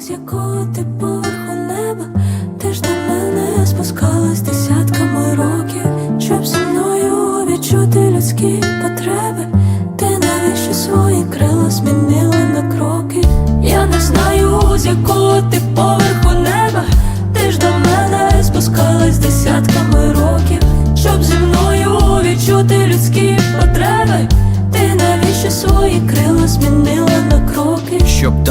з якого ти поверху неба, ти ж до мене спускалась десятками років, щоб зі мною відчути людські потреби. Ти навіщо свої крила змінила на кроки? Я не знаю, з якого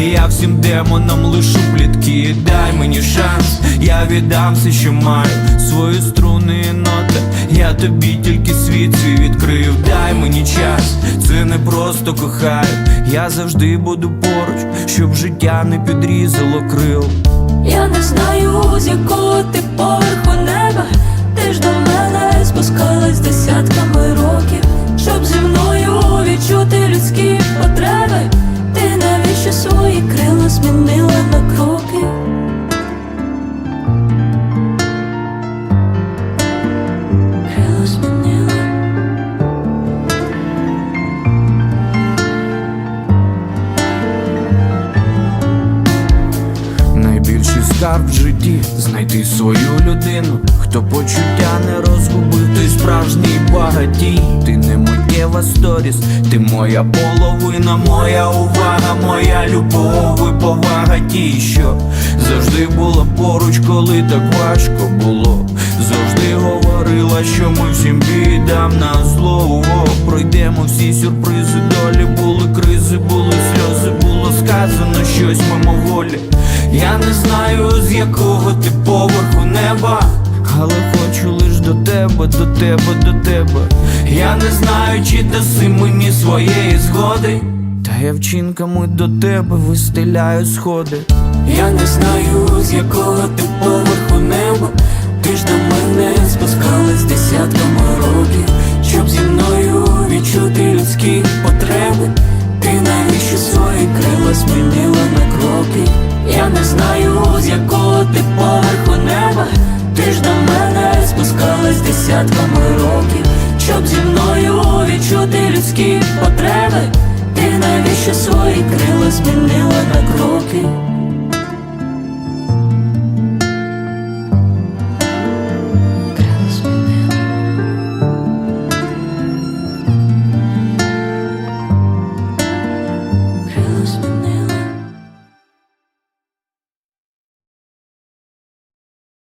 я всім демонам лишу плітки. Дай мені шанс, я віддам все, що маю. Свої струни і ноти Я тобі тільки світ свій відкрив. Дай мені час, це не просто кохаю. Я завжди буду поруч, щоб життя не підрізало крил. Я не знаю, з якого ти поверху неба, ти ж до мене спускалась десятками змінила на кроки? Найбільший скарб в житті знайти свою людину, хто почуття не розгубив, той справжній багатій. Ти не миттєва сторіс, ти моя половина, моя увага, моя повага що завжди була поруч, коли так важко було. Завжди говорила, що ми всім бідам на зло. Пройдемо всі сюрпризи, долі були кризи, були сльози, було сказано щось мимоволі. Я не знаю, з якого ти поверху неба, але хочу лиш до тебе, до тебе, до тебе. Я не знаю, чи даси мені своєї згоди. Та я вчинками до тебе вистеляю сходи. Я не знаю, з якого ти поверху неба, ти ж до мене спускалась десятками років, щоб зі мною відчути людські потреби. Ти навіщо свої крила змінила на кроки? Я не знаю, з якого ти поверху неба, ти ж до мене людські